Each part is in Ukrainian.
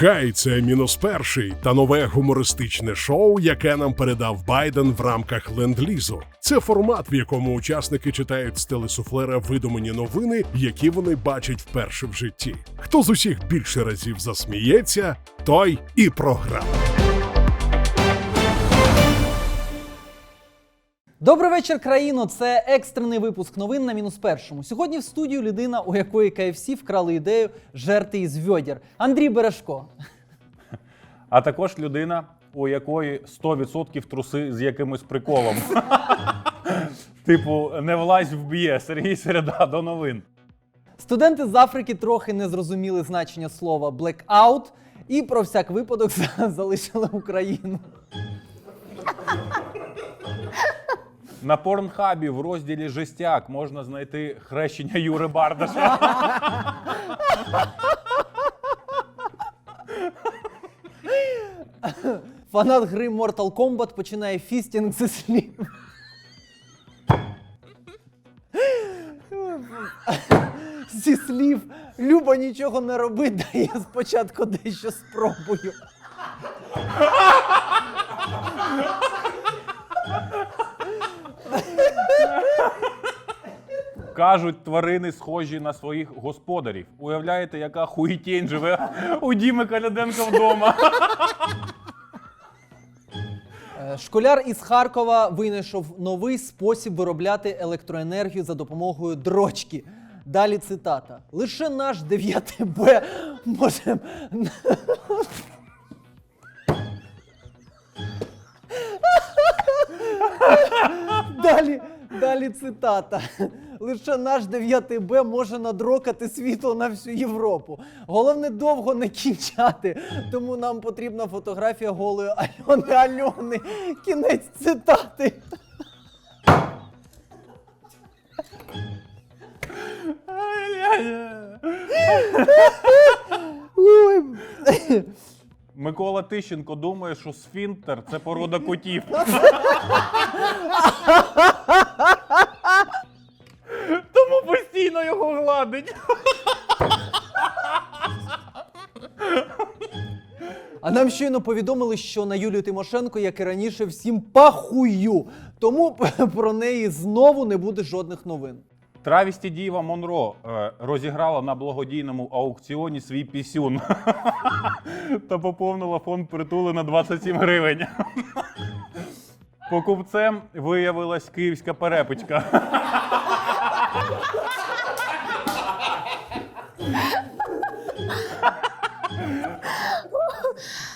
Хай це мінус перший та нове гумористичне шоу, яке нам передав Байден в рамках ленд-лізу. Це формат, в якому учасники читають з телесуфлера видумані новини, які вони бачать вперше в житті. Хто з усіх більше разів засміється, той і програв. Добрий вечір, країно. Це екстрений випуск новин на мінус першому. Сьогодні в студію людина, у якої KFC вкрали ідею жерти із вьодір. Андрій Бережко. А також людина, у якої 100% труси з якимось приколом. Типу, не влазь вб'є Сергій Середа до новин. Студенти з Африки трохи не зрозуміли значення слова blackout і про всяк випадок залишили Україну. На порнхабі в розділі Жестяк можна знайти хрещення Юри Бардаша. Фанат гри Mortal Kombat починає фістінг зі слів. Зі слів Люба нічого не робить, да я спочатку дещо спробую. Кажуть, тварини схожі на своїх господарів. Уявляєте, яка хуїтєнь живе у Діми Каляденка вдома. Е, Школяр із Харкова винайшов новий спосіб виробляти електроенергію за допомогою дрочки. Далі цитата. Лише наш 9 Б може. Далі, далі цитата. Лише наш 9 Б може надрокати світло на всю Європу. Головне довго не кінчати. Тому нам потрібна фотографія голої Альони Альони. Кінець цитати. Микола Тищенко думає, що сфінктер це порода котів. гладить. А нам щойно повідомили, що на Юлію Тимошенко, як і раніше, всім пахую. Тому про неї знову не буде жодних новин. Травісті Діва Монро е, розіграла на благодійному аукціоні свій пісюн та поповнила фонд притули на 27 гривень. Покупцем виявилась київська перепечка.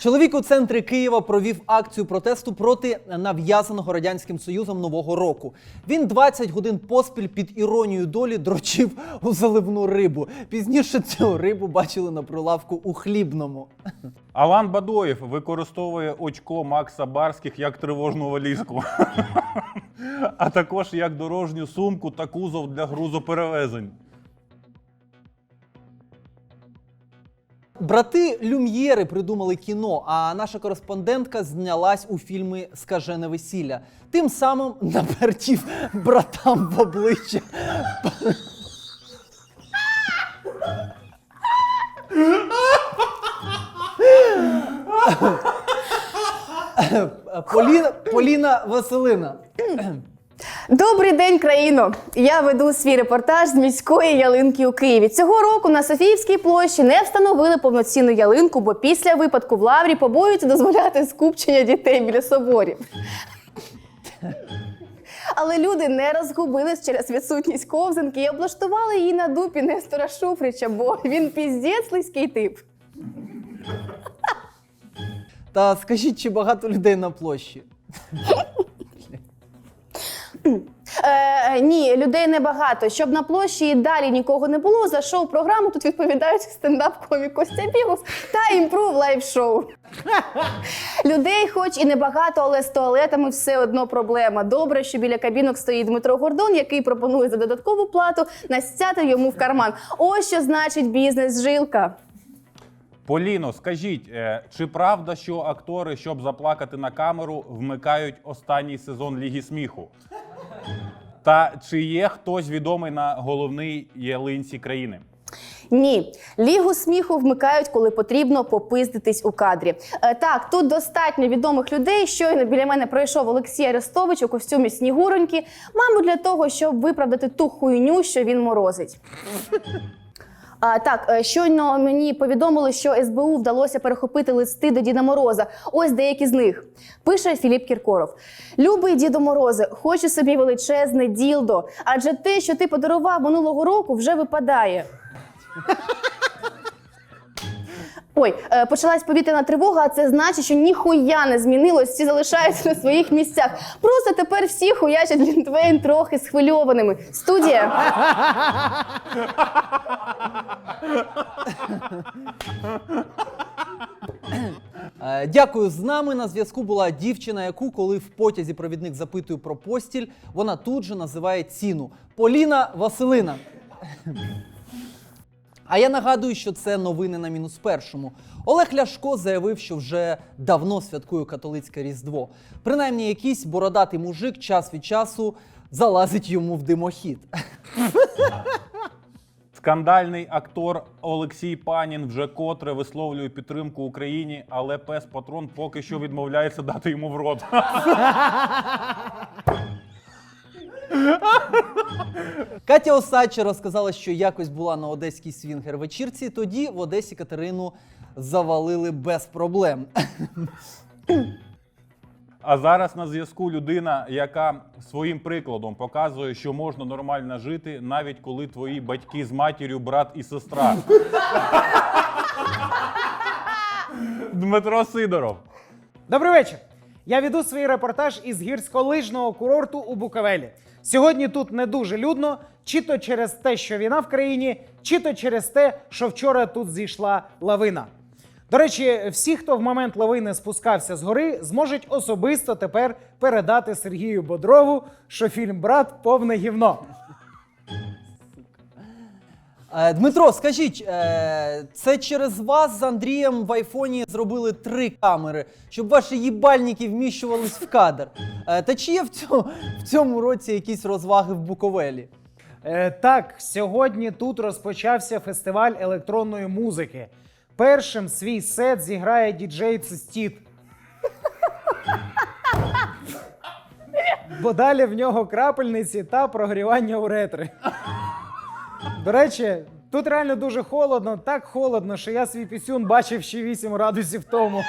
Чоловік у центрі Києва провів акцію протесту проти нав'язаного радянським союзом нового року. Він 20 годин поспіль під іронією долі дрочив у заливну рибу. Пізніше цю рибу бачили на прилавку у хлібному. Алан Бадоєв використовує очко Макса Барських як тривожну валізку, а також як дорожню сумку та кузов для грузоперевезень. Брати Люм'єри придумали кіно, а наша кореспондентка знялась у фільмі Скажене весілля. Тим самим напертів братам в обличчя. Поліна, Поліна Василина. Добрий день, країно! Я веду свій репортаж з міської ялинки у Києві. Цього року на Софіївській площі не встановили повноцінну ялинку, бо після випадку в лаврі побоюються дозволяти скупчення дітей біля соборів. Але люди не розгубились через відсутність ковзанки і облаштували її на дупі Нестора Шуфрича, бо він піздець слизький тип. Та скажіть, чи багато людей на площі? Е, ні, людей небагато. Щоб на площі і далі нікого не було, за шоу-програму тут відповідають стендап-комік Костя Бігус та імпрув лайв-шоу. Людей, хоч і небагато, але з туалетами все одно проблема. Добре, що біля кабінок стоїть Дмитро Гордон, який пропонує за додаткову плату настяти йому в карман. Ось що значить бізнес-жилка. Поліно, скажіть, е, чи правда, що актори, щоб заплакати на камеру, вмикають останній сезон Ліги сміху? Та чи є хтось відомий на головній ялинці країни? Ні, лігу сміху вмикають, коли потрібно попиздитись у кадрі. Е, так, тут достатньо відомих людей. Щойно біля мене пройшов Олексій Арестович у костюмі снігуроньки, мабуть, для того, щоб виправдати ту хуйню, що він морозить. А, так, е, щойно мені повідомили, що СБУ вдалося перехопити листи до Діда Мороза. Ось деякі з них. Пише Філіп Кіркоров: Любий Дідо Морозе, хочу собі величезне ділдо, адже те, що ти подарував минулого року, вже випадає. Ой, е, почалась повітряна тривога, а це значить, що ніхуя не змінилось, всі залишаються на своїх місцях. Просто тепер всі хуячать Лінтвейн трохи схвильованими. Студія. Е, Дякую. З нами на зв'язку була дівчина, яку, коли в потязі провідник запитує про постіль, вона тут же називає ціну. Поліна Василина. А я нагадую, що це новини на мінус першому. Олег Ляшко заявив, що вже давно святкує католицьке Різдво. Принаймні, якийсь бородатий мужик час від часу залазить йому в димохід. Скандальний актор Олексій Панін вже котре висловлює підтримку Україні, але пес патрон поки що відмовляється дати йому в рот. Катя Осадча розказала, що якось була на одеській свінгер вечірці. Тоді в Одесі Катерину завалили без проблем. А зараз на зв'язку людина, яка своїм прикладом показує, що можна нормально жити, навіть коли твої батьки з матір'ю, брат і сестра. Дмитро Сидоров. Добрий вечір. Я веду свій репортаж із гірськолижного курорту у Буковелі. Сьогодні тут не дуже людно, чи то через те, що війна в країні, чи то через те, що вчора тут зійшла лавина. До речі, всі, хто в момент лавини спускався з гори, зможуть особисто тепер передати Сергію Бодрову, що фільм Брат повне гівно. Е, Дмитро, скажіть, е, це через вас з Андрієм в айфоні зробили три камери, щоб ваші їбальники вміщувались в кадр. Е, Та чи є в цьому, в цьому році якісь розваги в Буковелі? Так, сьогодні тут розпочався фестиваль електронної музики. Першим свій сет зіграє діджей Цистіт. Бо далі в нього крапельниці та прогрівання уретри. До речі, тут реально дуже холодно, так холодно, що я свій пісюн бачив ще 8 градусів тому.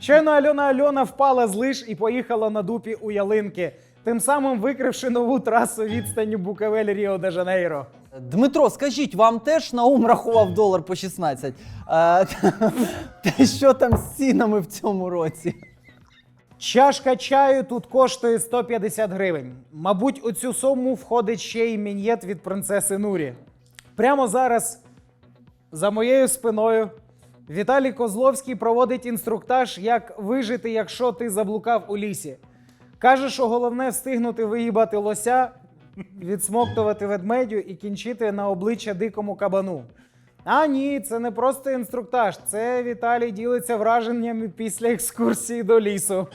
Щойно Альона Альона впала з лиш і поїхала на дупі у ялинки, тим самим викривши нову трасу відстанню Букавель Ріо де Жанейро. Дмитро, скажіть, вам теж Наум рахував долар по 16? Е, Та що там з цінами в цьому році? Чашка чаю тут коштує 150 гривень. Мабуть, у цю суму входить ще й мін'єт від принцеси Нурі. Прямо зараз, за моєю спиною, Віталій Козловський проводить інструктаж, як вижити, якщо ти заблукав у лісі. Каже, що головне встигнути виїбати лося, відсмоктувати ведмедю і кінчити на обличчя дикому кабану. А ні, це не просто інструктаж. Це Віталій ділиться враженнями після екскурсії до лісу.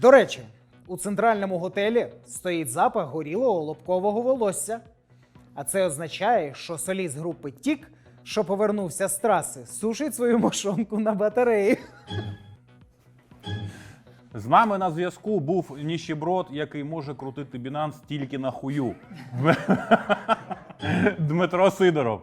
До речі, у центральному готелі стоїть запах горілого лобкового волосся. А це означає, що соліст групи Тік, що повернувся з траси, сушить свою мошонку на батареї. З нами на зв'язку був ніщеброд, який може крутити Бінанс тільки на хую. Дмитро Сидоров.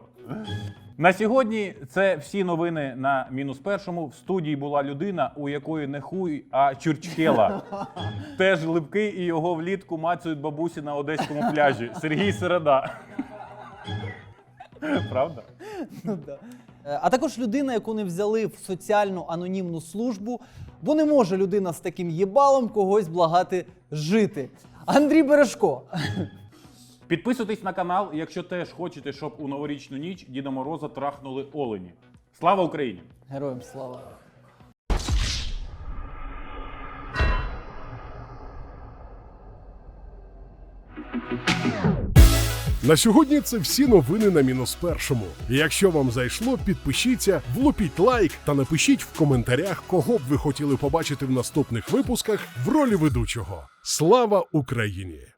На сьогодні це всі новини на мінус першому. В студії була людина, у якої не хуй, а чурчхела. Теж липкий і його влітку мацюють бабусі на одеському пляжі. Сергій Середа. Правда? Ну, да. Е, А також людина, яку не взяли в соціальну анонімну службу, бо не може людина з таким їбалом когось благати жити. Андрій Бережко. Підписуйтесь на канал, якщо теж хочете, щоб у новорічну ніч Діда Мороза трахнули олені. Слава Україні! Героям слава. На сьогодні це всі новини на мінус першому. Якщо вам зайшло, підпишіться, влупіть лайк та напишіть в коментарях, кого б ви хотіли побачити в наступних випусках в ролі ведучого. Слава Україні!